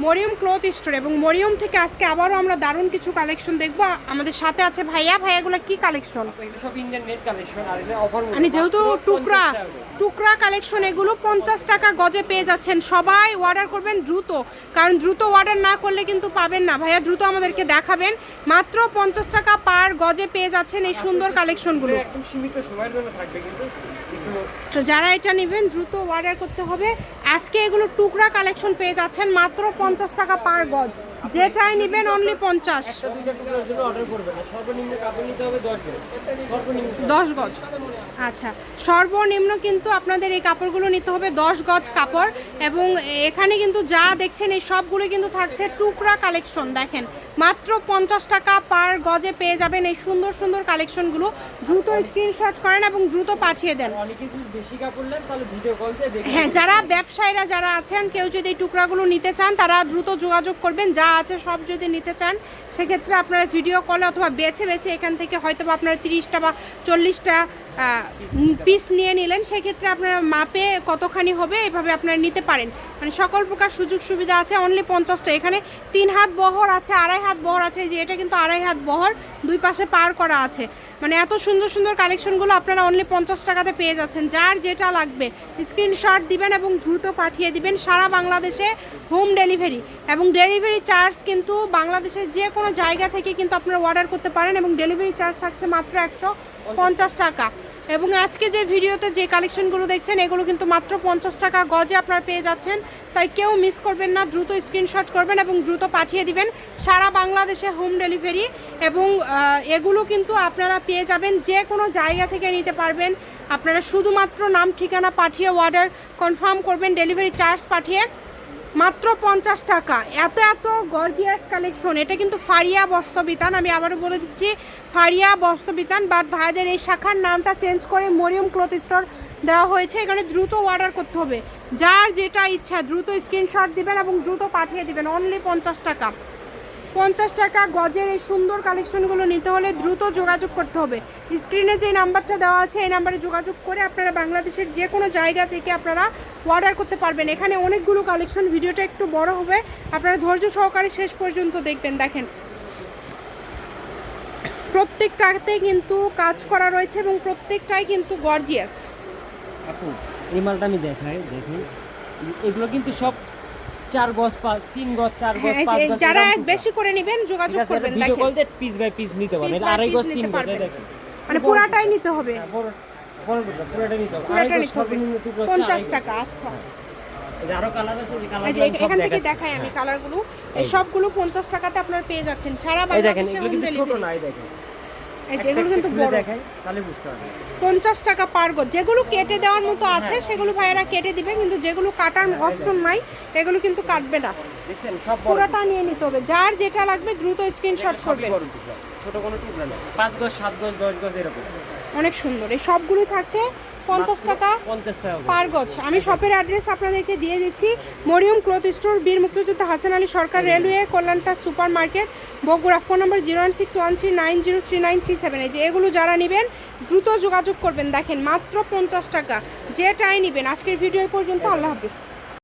Mariam cloth store এবং মরিয়ম থেকে আজকে আবারও আমরা দারুণ কিছু কালেকশন দেখব। আমাদের সাথে আছে ভাইয়া। ভাইয়াগুলো কি কালেকশন এগুলো সব ইন্ডিয়ান নেট কালেকশন আর এটা অফার মানে যেহেতু টুকরা টুকরা কালেকশন এগুলো পঞ্চাশ টাকা গজে পেয়ে যাচ্ছেন। সবাই অর্ডার করবেন দ্রুত কারণ দ্রুত অর্ডার না করলে কিন্তু পাবেন না। ভাইয়া দ্রুত আমাদেরকে দেখাবেন। মাত্র পঞ্চাশ টাকা পার গজে পেয়ে যাচ্ছেন এই সুন্দর কালেকশনগুলো একদম সীমিত সময়ের জন্য থাকবে কিন্তু একটু তো যারা এটা নেবেন দ্রুত অর্ডার করতে হবে। আজকে এগুলো টুকরা কালেকশন পেয়ে যাচ্ছেন। মাত্র পঞ্চাশ টাকা পার গজ। যেটাই নেবেন অনলি পঞ্চাশ। দশ গজ। আচ্ছা। সর্বনিম্ন কিন্তু আপনাদের এই কাপড়গুলো নিতে হবে দশ গজ কাপড় এবং এখানে কিন্তু যা দেখছেন এই সবগুলো কিন্তু থাকছে টুকরা কালেকশন। দেখেন মাত্র পঞ্চাশ টাকা পার গজে পেয়ে যাবেন এই সুন্দর সুন্দর কালেকশনগুলো। দ্রুত স্ক্রিনশট করেন এবং দ্রুত পাঠিয়ে দেন। হ্যাঁ যারা ব্যবসায়ীরা যারা আছেন কেউ যদি এই টুকরাগুলো নিতে চান তারা দ্রুত যোগাযোগ করবেন যা আছে সব যদি নিতে চান সেক্ষেত্রে আপনারা ভিডিও কলে অথবা বেছে বেছে এখান থেকে হয়তো বা আপনারা তিরিশটা বা চল্লিশটা পিস নিয়ে নিলেন, সেক্ষেত্রে আপনারা মাপে কতখানি হবে এভাবে আপনারা নিতে পারেন। মানে সকল প্রকার সুযোগ সুবিধা আছে অনলি পঞ্চাশটা। এখানে তিন হাত বহর আছে, আড়াই হাত বহর আছে যে এটা কিন্তু আড়াই হাত বহর, দুই পাশে পার করা আছে। মানে এত সুন্দর সুন্দর কালেকশনগুলো আপনারা অনলি পঞ্চাশ টাকাতে পেয়ে যাচ্ছেন। যার যেটা লাগবে স্ক্রিনশট দিবেন এবং দ্রুত পাঠিয়ে দিবেন সারা বাংলাদেশে হোম ডেলিভারি এবং ডেলিভারি চার্জ কিন্তু বাংলাদেশের যে কোনো জায়গা থেকে কিন্তু আপনারা অর্ডার করতে পারেন এবং ডেলিভারি চার্জ থাকছে মাত্র একশো পঞ্চাশ টাকা। এবং আজকে যে ভিডিওতে যে কালেকশনগুলো দেখছেন, এগুলো কিন্তু মাত্র পঞ্চাশ টাকা গজে আপনারা পেয়ে যাচ্ছেন। তাই কেউ মিস করবেন না, দ্রুত স্ক্রিনশট করবেন এবং দ্রুত পাঠিয়ে দিবেন সারা বাংলাদেশে হোম ডেলিভারি এবং এগুলো কিন্তু আপনারা পেয়ে যাবেন, যে কোনো জায়গা থেকে নিতে পারবেন। আপনারা শুধুমাত্র নাম, ঠিকানা পাঠিয়ে অর্ডার কনফার্ম করবেন ডেলিভারি চার্জ পাঠিয়ে। মাত্র পঞ্চাশ টাকা। এত এত গর্জিয়াস কালেকশন এটা কিন্তু ফারিয়া বস্ত্রবিতান, আমি আবারও বলে দিচ্ছি, ফারিয়া বস্ত্রবিতান বাট ভাইদের এই শাখার নামটা চেঞ্জ করে মরিয়ম ক্লথ স্টোর দেওয়া হয়েছে। এখানে দ্রুত অর্ডার করতে হবে। যার যেটা ইচ্ছা, দ্রুত স্ক্রিনশট দিবেন এবং দ্রুত পাঠিয়ে দিবেন। অনলি পঞ্চাশ টাকা। পঞ্চাশ টাকা গজের এই সুন্দর কালেকশনগুলো নিতে হলে দ্রুত যোগাযোগ করতে হবে। স্ক্রিনে যে নাম্বারটা দেওয়া আছে, এই নাম্বারে যোগাযোগ করে আপনারা বাংলাদেশের যে কোনো জায়গা থেকে আপনারা অর্ডার করতে পারবেন। এখানে অনেকগুলো কালেকশন ভিডিওটা একটু বড় হবে। আপনারা ধৈর্য সহকারে শেষ পর্যন্ত দেখবেন, দেখেন। প্রত্যেকটাতে কিন্তু কাজ করা রয়েছে এবং প্রত্যেকটাই কিন্তু গর্জিয়াস আপু, এই মালটা আমি দেখাই, দেখুন। এগুলো কিন্তু সব চার গজ পাঁচ তিন গজ চার গজ হ্যাঁ, পাঁচ গজ যারা এক বেশি করে নেবেন যোগাযোগ করবেন দেখেন। পিস বাই পিস নিতে পারবেন আড়াই গজ তিন গজ দেখেন। মানে পুরাটাই নিতে হবে। হ্যাঁ, বড় বড় টুকরা, পুরোটা নিতে হবে। আড়াই নিতে হবে। সর্বনিম্ন টুকরো হচ্ছে পঞ্চাশ আড়াই গজ। টাকা আচ্ছা এখান থেকে দেখাই আমি কালারগুলো এই সবগুলো পঞ্চাশ টাকাতে আপনারা পেয়ে যাচ্ছেন। সারা বাংলাদেশে ছোট নাই দেখেন। এই যে এগুলো কিন্তু বড়। দেখাই তাহলে বুঝতে পারবেন পঞ্চাশ টাকা পার গজ। যেগুলো কেটে দেওয়ার মতো আছে সেগুলো ভাইয়েরা কেটে দিবে কিন্তু যেগুলো কাটার অপশন নাই এগুলো কিন্তু কাটবে না। দেখছেন সব পুরোটা নিয়ে নিতে হবে। যার যেটা লাগবে দ্রুত স্ক্রিনশট করবে করবেন। ছোট কোনো টুকরা না পাঁচ গজ সাত গজ দশ গজ এরকম। অনেক সুন্দর। এই সবগুলো থাকছে পঞ্চাশ টাকা পঞ্চাশ টাকা পার গজ। আমি শপের অ্যাড্রেস আপনাদেরকে দিয়ে দিচ্ছি। মরিয়ম ক্লথ স্টোর বীর মুক্তিযোদ্ধা Hasan Ali Sarkar railway কল্যাণটা super market Bogura. Phone number zero one six one three nine zero three nine three seven এই যে এগুলো যারা নেবেন দ্রুত যোগাযোগ করবেন। দেখেন মাত্র পঞ্চাশ টাকা। যেটাই নেবেন। আজকের ভিডিও পর্যন্ত। আল্লাহ হাফিজ।